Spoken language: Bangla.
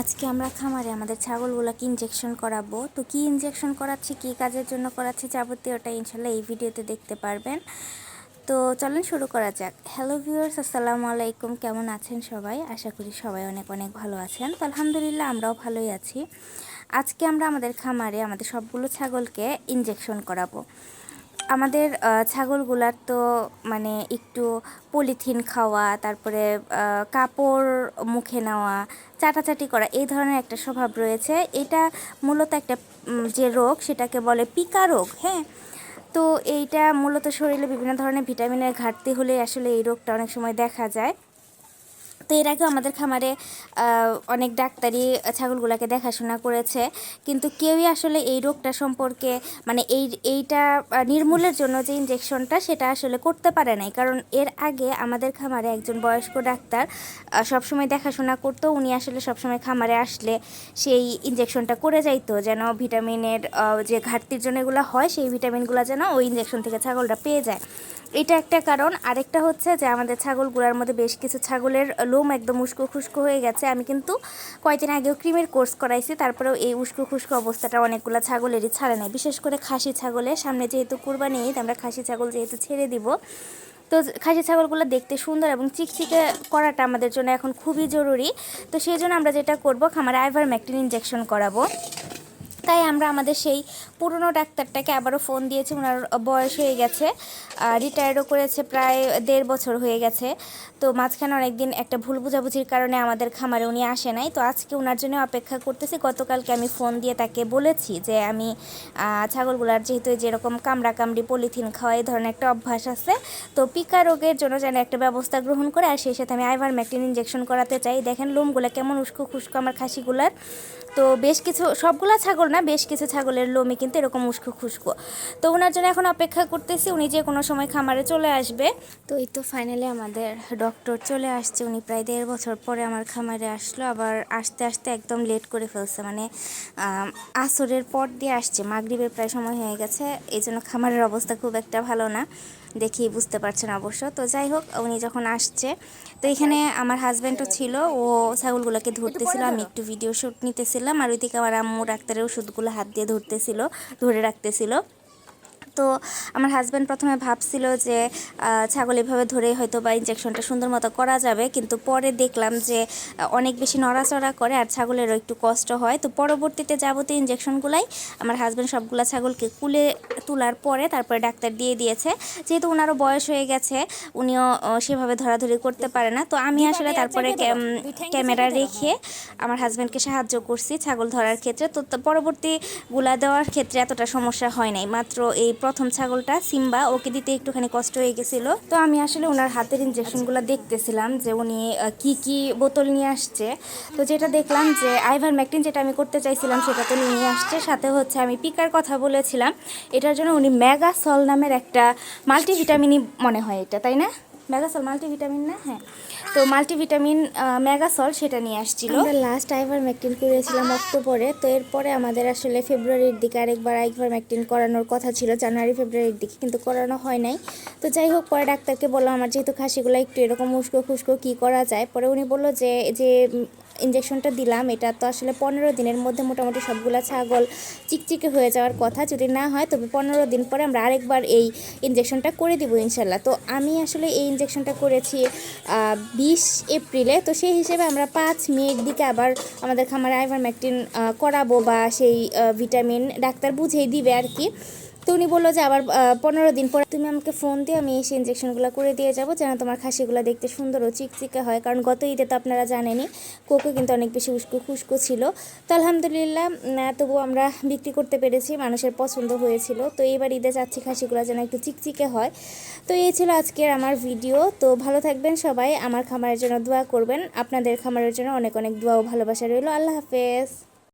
আজকে আমরা খামারে আমাদের ছাগলগুলোকে ইনজেকশন করাবো? তো কি ইনজেকশন করাচ্ছি, কি কাজের জন্য করাচ্ছি যাবতীয়টা ইনশাল্লাহ এই ভিডিওতে দেখতে পারবেন। তো চলেন শুরু করা যাক। হ্যালো ভিউয়ার্স আসসালামু আলাইকুম। কেমন আছেন সবাই? আশা করি সবাই অনেক অনেক ভালো আছেন। তো আলহামদুলিল্লাহ আমরাও ভালোই আছি। আজকে আমরা আমাদের খামারে আমাদের সবগুলো ছাগলকে ইনজেকশন করাবো। আমাদের ছাগলগুলার তো মানে একটু পলিথিন খাওয়া, তারপরে কাপড় মুখে নেওয়া, চাটাচাটি করা, এই ধরনের একটা স্বভাব রয়েছে। এটা মূলত একটা যে রোগ সেটাকে বলে পিকা রোগ হ্যাঁ? তো এইটা মূলত শরীরে বিভিন্ন ধরনের ভিটামিনের ঘাটতি হলে আসলে এই রোগটা অনেক সময় দেখা যায়। তো এর আগেও আমাদের খামারে অনেক ডাক্তারই ছাগলগুলোকে দেখাশোনা করেছে। কিন্তু কেউই আসলে এই রোগটা সম্পর্কে মানে এই, এইটা নির্মূলের জন্য যে ইনজেকশনটা সেটা আসলে করতে পারে নাই। কারণ এর আগে আমাদের খামারে একজন বয়স্ক ডাক্তার সবসময় দেখাশোনা করতো, উনি আসলে সবসময় খামারে আসলে সেই ইনজেকশনটা করে যাইতো, যেন ভিটামিনের যে ঘাটতির জন্য এগুলো হয়, সেই ভিটামিনগুলো যেন ওই ইনজেকশন থেকে ছাগলটা পেয়ে যায়। এটা একটা কারণ। আরেকটা হচ্ছে যে আমাদের ছাগলগুলোর মধ্যে বেশ কিছু ছাগলের লোম একদম উস্কো খুস্কো হয়ে গেছে। আমি কিন্তু কয়েকদিন আগেও ক্রিমের কোর্স করাইছি, তারপরেও এই উস্কো খুস্কো অবস্থাটা অনেকগুলো ছাগলেরই ছাড়ে নেয় বিশেষ করে খাসি ছাগলের সামনে যেহেতু কুরবানি ঈদ, আমরা খাসি ছাগল যেহেতু ছেড়ে দিব। তো খাসি ছাগলগুলো দেখতে সুন্দর এবং চিকচিকে করাটা আমাদের জন্য এখন খুবই জরুরি। তো সেই জন্য আমরা যেটা করব, খামারে আইভার ম্যাকটিন ইনজেকশন করাবো। তাই আমরা আমাদের সেই পুরনো ডাক্তারটাকে আবারও ফোন দিয়েছি। ওনার বয়স হয়ে গেছে রিটায়ার্ডও করেছে প্রায় দেড় বছর হয়ে গেছে। তো মাঝখানে অনেকদিন একটা ভুল বোঝাবুঝির কারণে আমাদের খামারে উনি আসে নাই। তো আজকে ওনার জন্য অপেক্ষা করতেছি। গতকালকে আমি ফোন দিয়ে তাকে বলেছি যে আমি ছাগলগুলার যেহেতু যেরকম কামড়া কামড়ি, পলিথিন খাওয়া, এই ধরনের একটা অভ্যাস আছে, তো পিকা রোগের জন্য যেন একটা ব্যবস্থা গ্রহণ করে আর সেই সাথে আমি আইভার ম্যাকটিন ইনজেকশন করাতে চাই। দেখেন লোমগুলো কেমন উস্কো খুস্কো আমার খাসিগুলার। তো বেশ কিছু, সবগুলা ছাগল না, বেশ কিছু ছাগলের লোমে কিন্তু এরকম উস্কো খুস্কো। তো ওনার জন্য এখন অপেক্ষা করতেছি, উনি যে কোনো সময় খামারে চলে আসবে। তো এই তো ফাইনালি আমাদের ডক্টর চলে আসছে, উনি প্রায় দেড় বছর পরে আমার খামারে আসলো, আবার আসতে আসতে একদম লেট করে ফেলছে মানে আসরের পর দিয়ে আসছে, মাগরিবের প্রায় সময় হয়ে গেছে, এই জন্য খামারের অবস্থা খুব একটা ভালো না। দেখেই বুঝতে পারছেন অবশ্য। তো যাই হোক উনি যখন আসছে তো এখানে আমার হাজব্যান্ডও ছিল ও ছাগলগুলোকে ধরতেছিল আমি একটু ভিডিও শ্যুট নিতেছিলাম আর ওইদিকে আমার আম্মু ডাক্তারের ওষুধগুলো হাত দিয়ে ধরতেছিল ধরে রাখতেছিল। তো আমার হাজব্যান্ড প্রথমে ভাবছিল যে ছাগল এভাবে ধরে হয়তো বা ইঞ্জেকশনটা সুন্দর মতো করা যাবে। কিন্তু পরে দেখলাম যে অনেক বেশি নড়াচড়া করে আর ছাগলেরও একটু কষ্ট হয়। তো পরবর্তীতে যাবতীয় ইঞ্জেকশনগুলাই আমার হাজব্যান্ড সবগুলা ছাগলকে কুলে তোলার পরে তারপরে ডাক্তার দিয়ে দিয়েছে। যেহেতু ওনারও বয়স হয়ে গেছে উনিও সেভাবে ধরাধরি করতে পারে না। তো আমি আসলে তারপরে ক্যামেরা রেখে আমার হাজব্যান্ডকে সাহায্য করছি ছাগল ধরার ক্ষেত্রে। তো তো পরবর্তী গুলা দেওয়ার ক্ষেত্রে এতটা সমস্যা হয় নাই। মাত্র এই প্রথম ছাগলটা সিম্বা, ওকে দিতে একটুখানি কষ্ট হয়ে গেছিল। তো আমি আসলে ওনার হাতের ইঞ্জেকশনগুলো দেখতেছিলাম যে উনি কি কি বোতল নিয়ে আসছে। তো যেটা দেখলাম যে আইভার ম্যাকটিন যেটা আমি করতে চাইছিলাম সেটা তো নিয়ে আসছে। সাথে হচ্ছে আমি পিকার কথা বলেছিলাম, এটার জন্য উনি মেগাসল নামের একটা মাল্টিভিটামিনই মনে হয় এটা, তাই না? মেগাসল মাল্টিভিটামিন না? হ্যাঁ। তো মাল্টিভিটামিন মেগাসল সেটা নিয়ে আসছিল। লাস্ট আইভার ম্যাকটিন করেছিলাম অক্টোবরে। তো এরপরে আমাদের আসলে ফেব্রুয়ারির দিকে আরেকবার আইভার ম্যাকটিন করানোর কথা ছিল, জানুয়ারি, ফেব্রুয়ারির দিকে কিন্তু করানো হয় নাই। তো যাই হোক, পরে ডাক্তারকে বললাম, আমার যেহেতু খাসিগুলো একটু এরকম উস্কো খুস্কো, কী করা যায়? পরে উনি বলল যে যে ইঞ্জেকশনটা দিলাম, এটা তো আসলে পনেরো দিনের মধ্যে মোটামুটি সবগুলা ছাগল চিকচিকে হয়ে যাওয়ার কথা। যদি না হয়, তবে পনেরো দিন পরে আমরা আরেকবার এই ইঞ্জেকশনটা করে দিব ইনশাল্লাহ। তো আমি আসলে এই ইঞ্জেকশনটা করেছি বিশ এপ্রিলে। তো সেই হিসেবে আমরা পাঁচ মের দিকে আবার আমাদের খামারে আইভারম্যাকটিন করাবো বা সেই ভিটামিন ডাক্তার বুঝেই দিবে আর কি। তো উনি বলল যে আবার পনেরো দিন পরে তুমি আমাকে ফোন দিয়ে আমি এসে ইঞ্জেকশনগুলো করে দিয়ে যাব যেন তোমার খাসিগুলো দেখতে সুন্দর ও চিকচিকে হয়। কারণ গত ঈদে তো আপনারা জানেনই, কোকো কিন্তু অনেক বেশি উস্কো খুস্কো ছিল। তো আলহামদুলিল্লাহ তবুও আমরা বিক্রি করতে পেরেছি, মানুষের পছন্দ হয়েছিল। তো এইবার ঈদে যাচ্ছি খাসিগুলো যেন একটু চিকচিকে হয়। তো এই ছিল আজকের আমার ভিডিও তো ভালো থাকবেন সবাই, আমার খামারের জন্য দোয়া করবেন। আপনাদের খামারের জন্য অনেক অনেক দোয়া ও ভালোবাসা রইল। আল্লাহ হাফেজ।